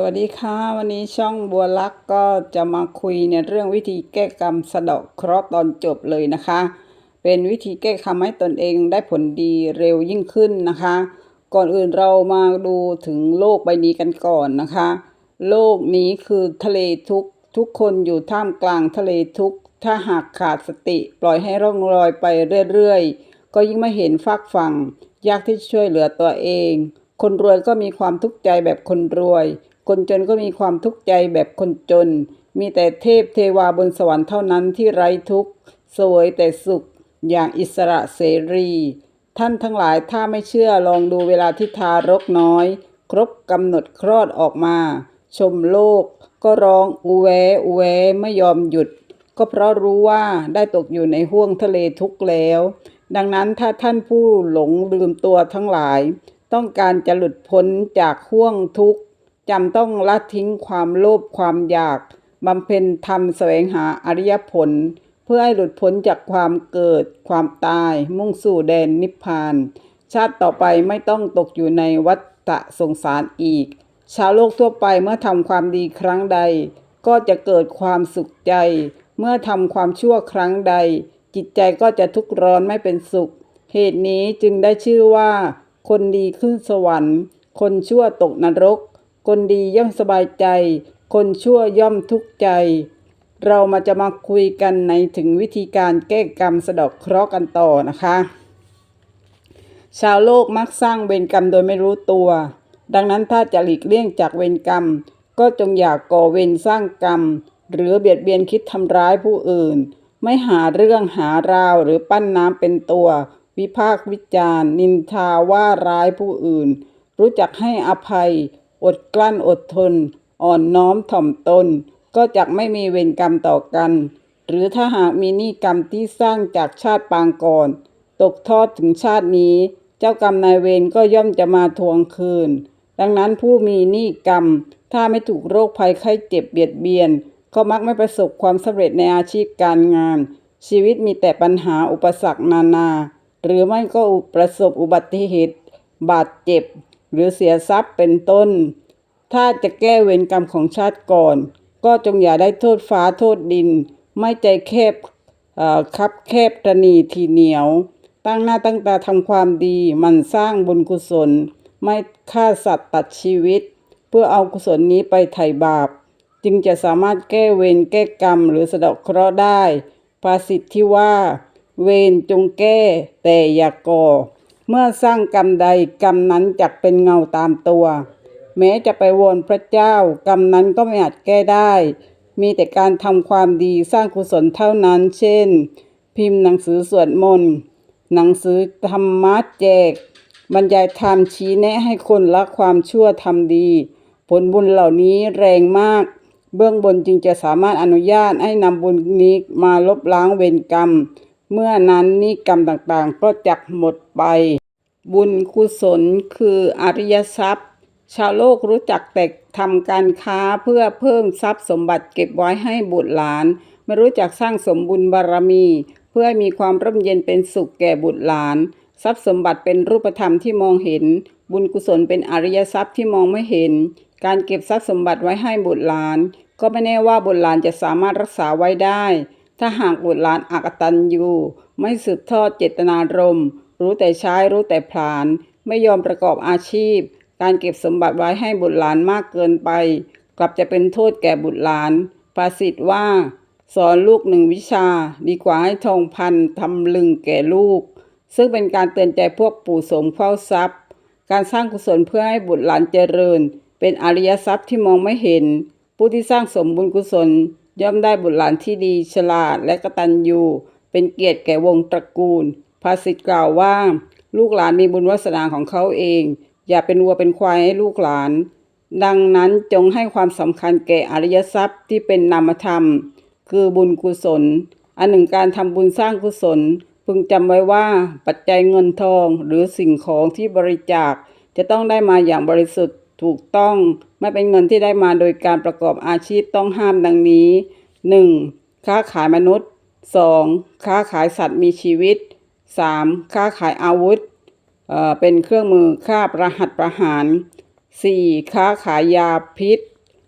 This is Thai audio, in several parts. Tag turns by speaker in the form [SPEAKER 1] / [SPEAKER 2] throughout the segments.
[SPEAKER 1] สวัสดีค่ะ วันนี้ช่องบัวลักก็จะมาคุยในเรื่องวิธีแก้กรรมสะเดาะเคราะห์ตอนจบเลยนะคะ เป็นวิธีแก้กรรมให้ตนเองได้ผลดีเร็วยิ่งขึ้นนะคะ ก่อนอื่นเรามาดูถึงโลกใบนี้กันก่อนนะคะ โลกนี้คือทะเลทุกทุกคนอยู่ท่ามกลางทะเลทุกถ้าหากขาดสติปล่อยให้ร่องรอยไปเรื่อยๆ ก็ยิ่งไม่เห็นฟากฝั่งยากที่จะช่วยเหลือตัวเอง คนรวยก็มีความทุกข์ใจแบบคนรวย คนจนก็มีความทุกข์ใจแบบคนจน มีแต่เทพเทวาบนสวรรค์เท่านั้นที่ไร้ทุกข์สวยแต่สุขอย่างอิสระเสรี ท่านทั้งหลายถ้าไม่เชื่อลองดูเวลาที่ทารกน้อย ครบกำหนดคลอดออกมา ชมโลก ก็ร้องอูแวอูแวไม่ยอมหยุด ก็เพราะรู้ว่าได้ตกอยู่ในห้วงทะเลทุกข์แล้ว ดังนั้นถ้าท่านผู้หลงลืมตัวทั้งหลาย ต้องการจะหลุดพ้นจากห้วงทุกข์ จำต้องละทิ้งความโลภความอยากบำเพ็ญธรรมแสวงหาอริยผล เพื่อให้หลุดพ้นจากความเกิด ความตาย มุ่งสู่แดนนิพพาน ชาติต่อไปไม่ต้องตกอยู่ในวัฏสงสารอีก ชาวโลกทั่วไปเมื่อทำความดีครั้งใด ก็จะเกิดความสุขใจ เมื่อทำความชั่วครั้งใด จิตใจก็จะทุกข์ร้อนไม่เป็นสุข เหตุนี้จึงได้ชื่อว่า คนดีขึ้นสวรรค์ คนชั่วตกนรก คนดีย่อมสบายใจ คนชั่วย่อมทุกข์ใจ เรามาจะมาคุยกันในถึงวิธีการแก้กรรมสะดอกเคราะห์กันต่อนะคะ ชาวโลกมักสร้างเวรกรรมโดยไม่รู้ตัว ดังนั้นถ้าจะหลีกเลี่ยงจากเวรกรรม ก็จงอย่ากก่อเวรสร้างกรรม หรือเบียดเบียนคิดทำร้ายผู้อื่น ไม่หาเรื่องหาราวหรือปั้นน้ำเป็นตัว วิพากษ์วิจารณ์ นินทาว่าร้ายผู้อื่น รู้จักให้อภัย อดกลั้นอดทน อ่อนน้อมถ่อมตน ก็จักไม่มีเวรกรรมต่อกัน หรือถ้าหากมีหนี้กรรมที่สร้างจากชาติปางก่อน ตกทอดถึงชาตินี้ เจ้ากรรมนายเวรก็ย่อมจะมาทวงคืน ดังนั้นผู้มีหนี้กรรม ถ้าไม่ถูกโรคภัยไข้เจ็บเบียดเบียน ก็มักไม่ประสบความสำเร็จในอาชีพการงาน ชีวิตมีแต่ปัญหาอุปสรรคนานา หรือไม่ก็ประสบอุบัติเหตุบาดเจ็บ หรือเสียทรัพย์เป็นต้น ถ้าจะแก้เวรกรรมของชาติก่อน ก็จงอย่าได้โทษฟ้าโทษดิน ไม่ใจแคบคับแคบตรนีทีเหนียว ตั้งหน้าตั้งตาทำความดีมันสร้างบุญกุศล ไม่ฆ่าสัตว์ตัดชีวิต เพื่อเอากุศลนี้ไปไถ่บาป จึงจะสามารถแก้เวรแก้กรรมหรือสะเดาะเคราะห์ได้ภาษิตที่ว่า เวรจงแก้แต่อย่าก่อ เมื่อสร้างกรรมใดกรรมนั้นจักเป็นเงาตามตัว แม้จะไปวนพระเจ้ากรรมนั้นก็ไม่อาจแก้ได้ มีแต่การทำความดีสร้างกุศลเท่านั้น เช่น พิมพ์หนังสือสวดมนต์หนังสือธรรมะแจก บรรยายธรรมชี้แนะให้คนละความชั่วทำดี ผลบุญเหล่านี้แรงมาก เบื้องบนจึงจะสามารถอนุญาตให้นำบุญนี้มาลบล้างเวรกรรม เมื่อนั้นนิกรรมต่างๆ ก็จักหมดไป บุญกุศลคืออริยทรัพย์ ชาวโลกรู้จักแต่ทำการค้าเพื่อเพิ่มทรัพย์สมบัติเก็บไว้ให้บุตรหลาน ไม่รู้จักสร้างสมบุญบารมี เพื่อมีความร่มเย็นเป็นสุขแก่บุตรหลาน ทรัพย์สมบัติเป็นรูปธรรมที่มองเห็น บุญกุศลเป็นอริยทรัพย์ที่มองไม่เห็น การเก็บทรัพย์สมบัติไว้ให้บุตรหลาน ก็ไม่แน่ว่าบุตรหลานจะสามารถรักษาไว้ได้ ถ้าหากบุตรหลานอักตันยูไม่สืบทอดเจตนารมณ์รู้แต่ใช้รู้แต่ผลาน ไม่ยอมประกอบอาชีพ การเก็บสมบัติไว้ให้บุตรหลานมากเกินไป กลับจะเป็นโทษแก่บุตรหลานภาษิตว่า สอนลูกหนึ่งวิชา ดีกว่าให้ทองพันทำลึงแก่ลูก ซึ่งเป็นการเตือนใจพวกปู่สมเฝ้าทรัพย์ การสร้างกุศลเพื่อให้บุตรหลานเจริญ เป็นอริยทรัพย์ที่มองไม่เห็น ผู้ที่สร้างสมบุญกุศล ย่อมได้บุตรหลานที่ดีฉลาดและกตัญญูเป็นเกียรติแก่วงตระกูล ภาษิตกล่าวว่า ลูกหลานมีบุญวาสนาของเขาเอง อย่าเป็นวัวเป็นควายให้ลูกหลาน ดังนั้นจงให้ความสำคัญแก่อริยทรัพย์ที่เป็นนามธรรม คือบุญกุศล อันหนึ่งการทำบุญสร้างกุศล พึงจำไว้ว่าปัจจัยเงินทองหรือสิ่งของที่บริจาคจะต้องได้มาอย่างบริสุทธิ์ ถูกต้องไม่เป็นเงินที่ได้มาโดยการประกอบอาชีพต้องห้ามดังนี้ 1. ค้าขายมนุษย์ 2. ค้าขายสัตว์มีชีวิต 3. ค้าขายอาวุธเอ่อเป็นเครื่องมือฆ่าประหัตประหาร 4. ค้าขายยาพิษ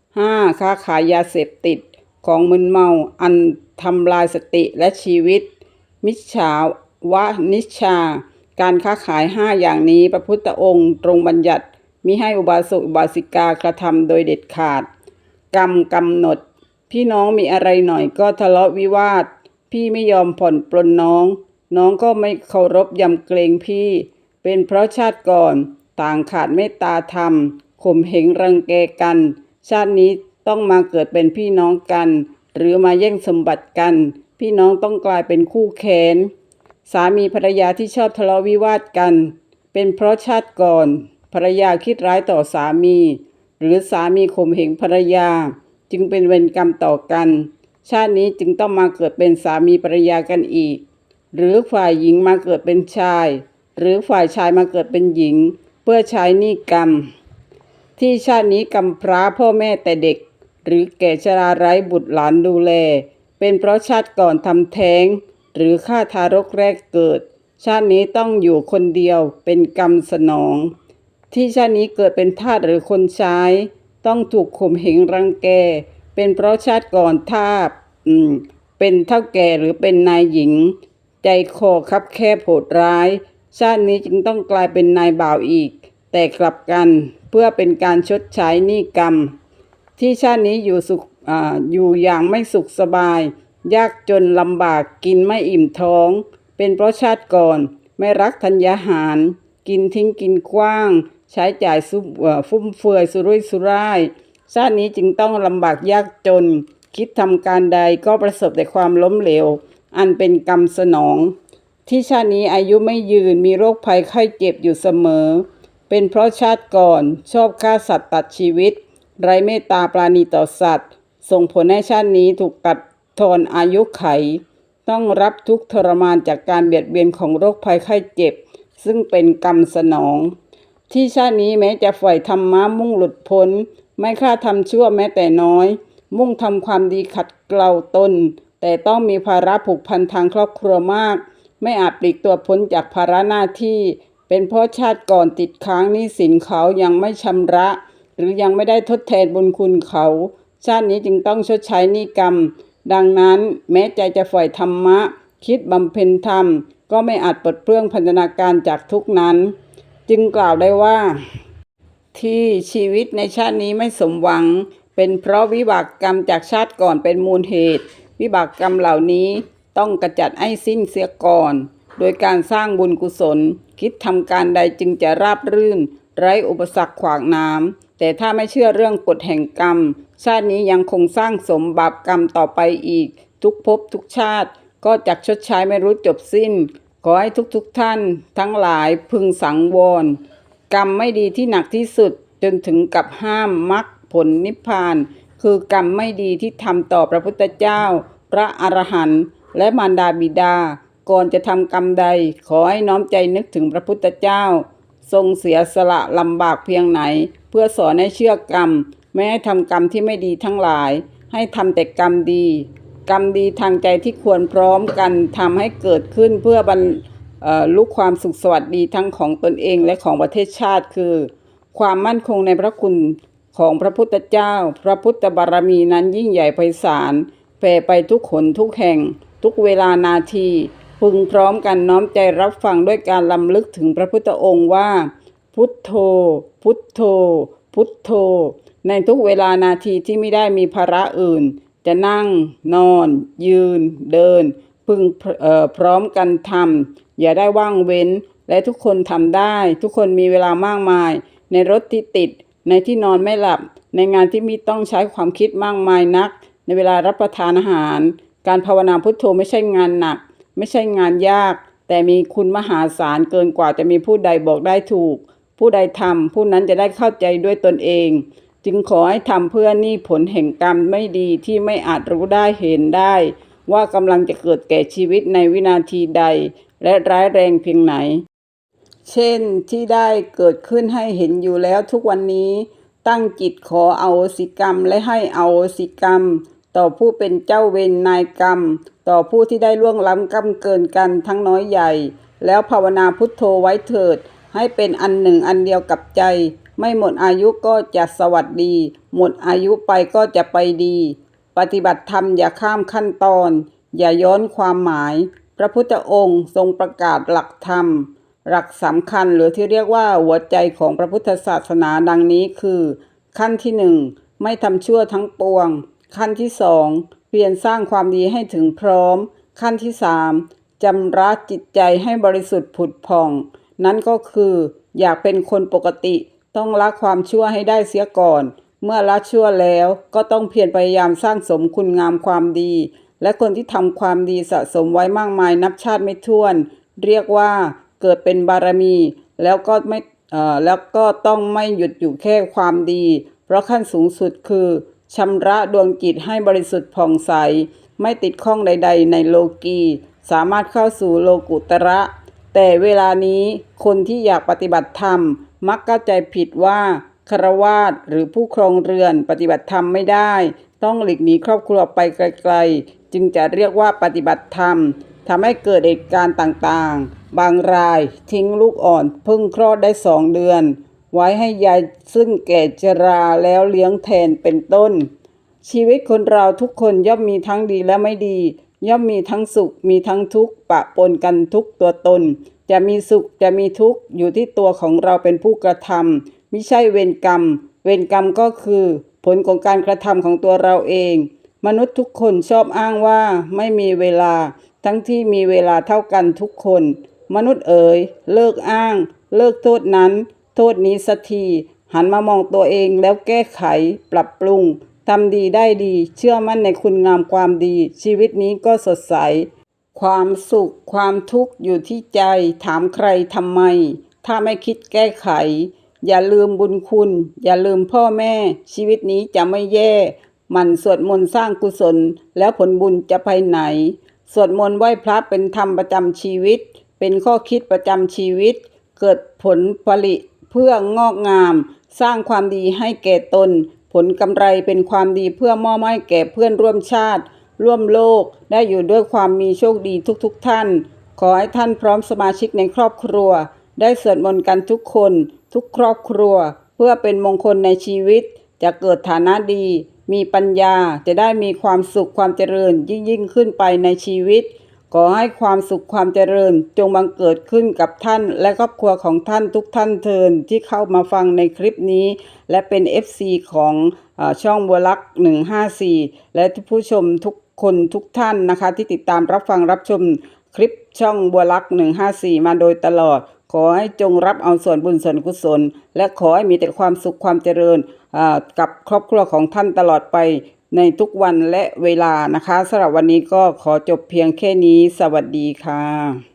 [SPEAKER 1] 5. ค้าขายยาเสพติดของมึนเมาอันทำลายสติและชีวิต มิจฉาวะนิชชาการค้าขายห้าอย่างนี้พระพุทธองค์ ตรงบัญญัติ มิให้อุบาสกอุบาสิกากระทำโดยเด็ดขาด กรรมกำหนด พี่น้องมีอะไรหน่อยก็ทะเลาะวิวาท พี่ไม่ยอมผ่อนปลนน้อง น้องก็ไม่เคารพยำเกรงพี่ เป็นเพราะชาติก่อนต่างขาดเมตตาธรรมข่มเหงรังแกกัน ชาตินี้ต้องมาเกิดเป็นพี่น้องกัน หรือมาแย่งสมบัติกัน พี่น้องต้องกลายเป็นคู่แค้นสามีภรรยาที่ชอบทะเลาะวิวาทกัน เป็นเพราะชาติก่อน ภรรยาคิดร้ายต่อสามี หรือสามีข่มเหงภรรยา จึงเป็นเวรกรรมต่อกัน ชาตินี้จึงต้องมาเกิดเป็นสามีภรรยากันอีก หรือฝ่ายหญิงมาเกิดเป็นชาย หรือฝ่ายชายมาเกิดเป็นหญิง เพื่อใช้นี้กรรม ที่ชาตินี้กำพร้าพ่อแม่แต่เด็ก หรือแก่ชราไร้บุตรหลานดูแล เป็นเพราะชาติก่อนทำแท้ง หรือฆ่าทารกแรกเกิด ชาตินี้ต้องอยู่คนเดียวเป็นกรรมสนอง ที่ชาตินี้เกิดเป็นทาสหรือคนใช้ ต้องถูกข่มเหงรังแก เป็นเพราะชาติก่อนทาสเป็นเท่าแก่หรือเป็นนายหญิง ใจคอคับแคบโหดร้าย ชาตินี้จึงต้องกลายเป็นนายบ่าวอีก แต่กลับกันเพื่อเป็นการชดใช้หนี้กรรม ที่ชาตินี้อยู่สุขออยู่อย่างไม่สุขสบาย ยากจนลำบากกินไม่อิ่มท้อง เป็นเพราะชาติก่อนไม่รักธัญญาหาร กินทิ้งกินกว้าง ใช้จ่ายฟุ่มเฟือยสุรุ่ยสุร่าย ชาตินี้จึงต้องลำบากยากจน คิดทำการใดก็ประสบแต่ความล้มเหลว อันเป็นกรรมสนอง ที่ชาตินี้อายุไม่ยืนมีโรคภัยไข้เจ็บอยู่เสมอ เป็นเพราะชาติก่อนชอบฆ่าสัตว์ตัดชีวิต ไร้เมตตาปราณีต่อสัตว์ ส่งผลให้ชาตินี้ถูกตัดทอนอายุไข ต้องรับทุกทรมานจากการเบียดเบียนของโรคภัยไข้เจ็บ ซึ่งเป็นกรรมสนอง ที่ชาตินี้แม้จะฝ่ายธรรมะมุ่งหลุดพ้น ไม่ค่าทำชั่วแม้แต่น้อย มุ่งทำความดีขัดเกลาตน แต่ต้องมีภาระผูกพันทางครอบครัวมาก ไม่อาจปลีกตัวพ้นจากภาระหน้าที่ เป็นเพราะชาติก่อนติดค้างหนี้สินเขายังไม่ชำระ หรือยังไม่ได้ทดแทนบุญคุณเขา ชาตินี้จึงต้องชดใช้หนี้กรรม ดังนั้นแม้ใจจะฝ่ายธรรมะ คิดบำเพ็ญธรรม ก็ไม่อาจปลดเปลื้องพันธนาการจากทุกนั้น จึงกล่าวได้ว่า ที่ชีวิตในชาตินี้ไม่สมหวัง เป็นเพราะวิบากกรรมจากชาติก่อนเป็นมูลเหตุ วิบากกรรมเหล่านี้ต้องกระจัดให้สิ้นเสียก่อน โดยการสร้างบุญกุศล คิดทำการใดจึงจะราบรื่น ไร้อุปสรรคขวางน้ำแต่ถ้าไม่เชื่อเรื่องกฎแห่งกรรม ชาตินี้ยังคงสร้างสมบาปกรรมต่อไปอีก ทุกภพทุกชาติก็จักชดใช้ไม่รู้จบสิ้น ขอให้ทุกๆทท่านทั้งหลายพึงสังวร กรรมไม่ดีที่หนักที่สุดจนถึงกับห้ามมรรคผลนิพพาน คือกรรมไม่ดีที่ทำต่อพระพุทธเจ้า พระอรหันต์และมารดาบิดา ก่อนจะทำกรรมใด ขอให้น้อมใจนึกถึงพระพุทธเจ้า ทรงเสียสละลำบากเพียงไหน เพื่อสอนให้เชื่อกรรมไม่ให้ทำกรรมที่ไม่ดีทั้งหลาย ให้ทำแต่กรรมดี กรรมดีทางใจที่ควรพร้อมกันทำให้เกิดขึ้นเพื่อบรรลุความสุขสวัสดีทั้งของตนเองและของประเทศชาติคือ ความมั่นคงในพระคุณของพระพุทธเจ้า พระพุทธบารมีนั้นยิ่งใหญ่ไพศาลแผ่ไปทุกขนทุกแห่ง ทุกเวลานาที พึงพร้อมกันน้อมใจรับฟังด้วยการลำลึกถึงพระพุทธองค์ว่า พุทโธ พุทโธ พุทโธ ในทุกเวลานาทีที่ไม่ได้มีภาระอื่น จะนั่งนอนยืนเดิน พึงพร้อมกันทำอย่าได้ว่างเว้น และทุกคนทำได้ ทุกคนมีเวลามากมาย ในรถที่ติด ในที่นอนไม่หลับ ในงานที่มีต้องใช้ความคิดมากมายนัก ในเวลารับประทานอาหาร การภาวนาพุทโธไม่ใช่งานหนัก ไม่ใช่งานยาก แต่มีคุณมหาศาลเกินกว่าจะมีผู้ใดบอกได้ถูก ผู้ใดทำผู้นั้นจะได้เข้าใจด้วยตนเอง จึงขอให้ทำเพื่อนี่ผลแห่งกรรมไม่ดีที่ไม่อาจรู้ได้เห็นได้ ว่ากำลังจะเกิดแก่ชีวิตในวินาทีใด และร้ายแรงเพียงไหน เช่นที่ได้เกิดขึ้นให้เห็นอยู่แล้วทุกวันนี้ตั้งจิตขอเอาสิกรรมและให้เอาสิกรรม ต่อผู้เป็นเจ้าเวรนายกรรม ต่อผู้ที่ได้ล่วงล้ำกรรมเกินกันทั้งน้อยใหญ่ แล้วภาวนาพุทโธไว้เถิด ให้เป็นอันหนึ่งอันเดียวกับใจ ไม่หมดอายุก็จะสวัสดี หมดอายุไปก็จะไปดี ปฏิบัติธรรมอย่าข้ามขั้นตอน อย่าย้อนความหมาย พระพุทธองค์ทรงประกาศหลักธรรม หลักสำคัญหรือที่เรียกว่าหัวใจของพระพุทธศาสนาดังนี้คือ ขั้นที่หนึ่งไม่ทำชั่วทั้งปวง ขั้นที่สองเพียรสร้างความดีให้ถึงพร้อม ขั้นที่สามจำระจิตใจให้บริสุทธิ์ผุดผ่อง นั่นก็คืออยากเป็นคนปกติ ต้องละความชั่วให้ได้เสียก่อน เมื่อละชั่วแล้วก็ต้องเพียรพยายามสร้างสมคุณงามความดี และคนที่ทำความดีสะสมไว้มากมายนับชาติไม่ถ้วน เรียกว่าเกิดเป็นบารมี แล้วก็ไม่แล้วก็ต้องไม่หยุดอยู่แค่ความดี เพราะขั้นสูงสุดคือชำระดวงจิตให้บริสุทธิ์ผ่องใส ไม่ติดข้องใด ๆ ในโลกี สามารถเข้าสู่โลกุตระ แต่เวลานี้คนที่อยากปฏิบัติธรรม มักเข้าใจผิดว่าคารวาสหรือผู้ครองเรือนปฏิบัติธรรมไม่ได้ ต้องหลีกหนีครอบครัวไปไกลๆ จึงจะเรียกว่าปฏิบัติธรรมทำให้เกิดเหตุการณ์ต่างๆ บางรายทิ้งลูกอ่อนเพิ่งคลอดได้สองเดือน ไว้ให้ยายซึ่งแก่ชราแล้วเลี้ยงแทนเป็นต้น ชีวิตคนเราทุกคนย่อมมีทั้งดีและไม่ดี ย่อมมีทั้งสุขมีทั้งทุกข์ปะปนกันทุกตัวตน จะมีสุขจะมีทุกข์อยู่ที่ตัวของเราเป็นผู้กระทำไม่ใช่เวรกรรม เวรกรรมก็คือ ผลของการกระทำของตัวเราเอง มนุษย์ทุกคนชอบอ้างว่าไม่มีเวลา ทั้งที่มีเวลาเท่ากันทุกคน มนุษย์เอ๋ย เลิกอ้าง เลิกโทษนั้น โทษนี้สักทีหันมามองตัวเองแล้วแก้ไข ปรับปรุงทำดีได้ดี เชื่อมั่นในคุณงามความดี ชีวิตนี้ก็สดใส ความสุขความทุกข์อยู่ที่ใจถามใครทำไม ถ้าไม่คิดแก้ไข อย่าลืมบุญคุณ อย่าลืมพ่อแม่ ชีวิตนี้จะไม่แย่หมันสวดมนต์สร้างกุศล แล้วผลบุญจะไปไหน สวดมนต์ไหว้พระเป็นธรรมประจำชีวิต เป็นข้อคิดประจำชีวิต เกิดผลผลิตเพื่องอกงาม สร้างความดีให้แก่ตน ผลกำไรเป็นความดีเพื่อมอบให้แก่เพื่อนร่วมชาติ ร่วมโลกได้อยู่ด้วยความมีโชคดีทุกๆทท่าน ขอให้ท่านพร้อมสมาชิกในครอบครัว ได้สวดมนต์กันทุกคน ทุกครอบครัว เพื่อเป็นมงคลในชีวิต จะเกิดฐานะดี มีปัญญาจะได้มีความสุขความเจริญยิ่งยิ่งขึ้นไปในชีวิต ขอให้ความสุขความเจริญจงบังเกิดขึ้นกับท่านและครอบครัวของท่านทุกท่านเทินที่เข้ามาฟังในคลิปนี้ และเป็น FC ของอช่องบัวลักษณ์154 และผู้ชมทุก คนทุกท่านนะคะ ที่ติดตามรับฟังรับชมคลิปช่องบัวลักษณ์154 มาโดยตลอด ขอให้จงรับเอาส่วนบุญส่วนกุศล และขอให้มีแต่ความสุขความเจริญกับครอบครัวของท่านตลอดไปในทุกวันและเวลานะคะสำหรับวันนี้ก็ขอจบเพียงแค่นี้ สวัสดีค่ะ